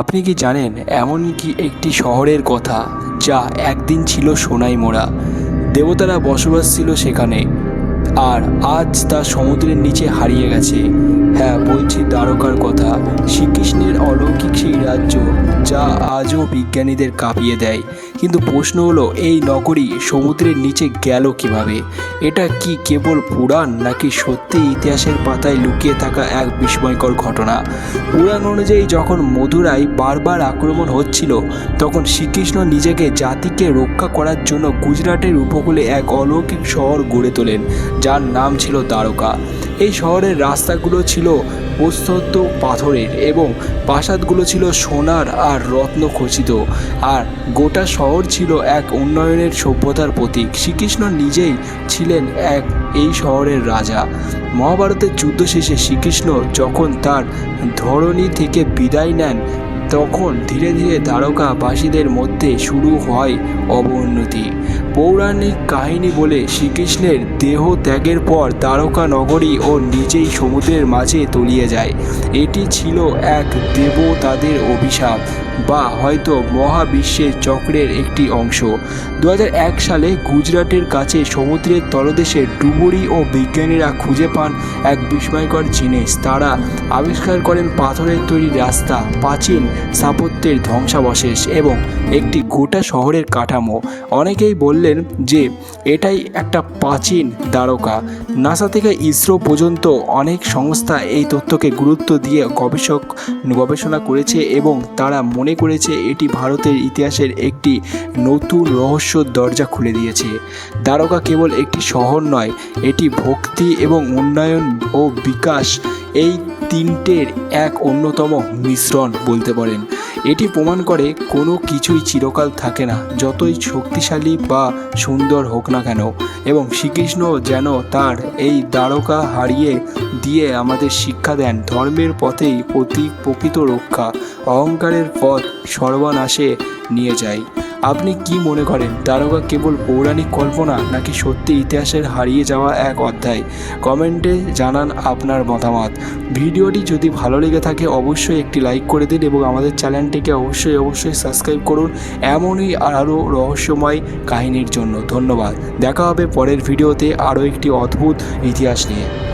আপনি কি জানেন, এমন কি একটি শহরের কথা যা একদিন ছিল সোনাই মোড়া দেবতারা বসবাস ছিল সেখানে, আর আজ তা সমুদ্রের নিচে হারিয়ে গেছে। হ্যাঁ বলছি দ্বারকার কথা। শ্রীকৃষ্ণের অলৌকিক সেই রাজ্য যা আজও বিজ্ঞানীদের কাঁপিয়ে দেয়। কিন্তু প্রশ্ন হলো, এই নগরী সমুদ্রের নিচে গেল কীভাবে? এটা কি কেবল পুরাণ নাকি সত্যি ইতিহাসের পাতায় লুকিয়ে থাকা এক বিস্ময়কর ঘটনা? পুরাণ অনুযায়ী যখন মধুরায় বারবার আক্রমণ হচ্ছিল, তখন শ্রীকৃষ্ণ নিজেকে জাতিকে রক্ষা করার জন্য গুজরাটের উপকূলে এক অলৌকিক শহর গড়ে তোলেন, যার নাম ছিল দ্বারকা। এই শহরের রাস্তাগুলো ছিল প্রস্তর পাথরের এবং প্রাসাদগুলো ছিল সোনার আর রত্ন খচিত, আর গোটা ছিল এক উন্নয়নের সভ্যতার প্রতীক। শ্রীকৃষ্ণ নিজেই ছিলেন এক এই শহরের রাজা। মহাভারতের যুদ্ধ শেষে শ্রীকৃষ্ণ যখন তার ধরণী থেকে বিদায় নেন, তখন ধীরে ধীরে দ্বারকাবাসীদের মধ্যে শুরু হয় অবনতি পৌরাণিক কাহিনী বলে শ্রীকৃষ্ণের দেহ ত্যাগের পর দ্বারকা নগরী ও নিজেই সমুদ্রের মাঝে তলিয়ে যায়। এটি ছিল এক দেবতাদের অভিশাপ। বা হয়তো মহাবিশ্বের চক্রের একটি অংশ। দু হাজার এক সালে গুজরাটের কাছে সমুদ্রের তলদেশে ডুবুরি ও বিজ্ঞানীরা খুঁজে পান এক বিস্ময়কর জিনিস। তারা আবিষ্কার করেন পাথরের তৈরি রাস্তা, প্রাচীন স্থাপত্যের ধ্বংসাবশেষ এবং একটি গোটা শহরের কাঠামো। অনেকেই বললেন যে, এটাই একটা প্রাচীন দ্বারকা। নাসা থেকে ইসরো পর্যন্ত অনেক সংস্থা এই তথ্যকে গুরুত্ব দিয়ে গবেষক গবেষণা করেছে এবং তারা মনে করেছে এটি ভারতের ইতিহাসের একটি নতুন রহস্য দরজা খুলে দিয়েছে। দ্বারকা কেবল একটি শহর নয়, এটি ভক্তি এবং উন্নয়ন ও বিকাশ এই তিনটের এক অন্যতম মিশ্রণ বলতে পারেন। এটি প্রমাণ করে কোনো কিছুই চিরকাল থাকে না, যতই শক্তিশালী বা সুন্দর হোক না কেন। এবং শ্রীকৃষ্ণ যেন তার এই দ্বারকা হারিয়ে দিয়ে আমাদের শিক্ষা দেন, ধর্মের পথেই প্রতি প্রকৃত রক্ষা, অহংকারের পথ সর্বনাশে নিয়ে যায়। আপনি কি মনে করেন দ্বারকা কেবল পৌরাণিক কল্পনা নাকি সত্যি ইতিহাসের হারিয়ে যাওয়া এক অধ্যায়? কমেন্টে জানান আপনার মতামত। ভিডিওটি যদি ভালো লেগে থাকে, অবশ্যই একটি লাইক করে দিন এবং আমাদের চ্যানেলটিকে অবশ্যই অবশ্যই সাবস্ক্রাইব করুন। এমনই আরও রহস্যময় কাহিনীর জন্য ধন্যবাদ। দেখা হবে পরের ভিডিওতে আরও একটি অদ্ভুত ইতিহাস নিয়ে।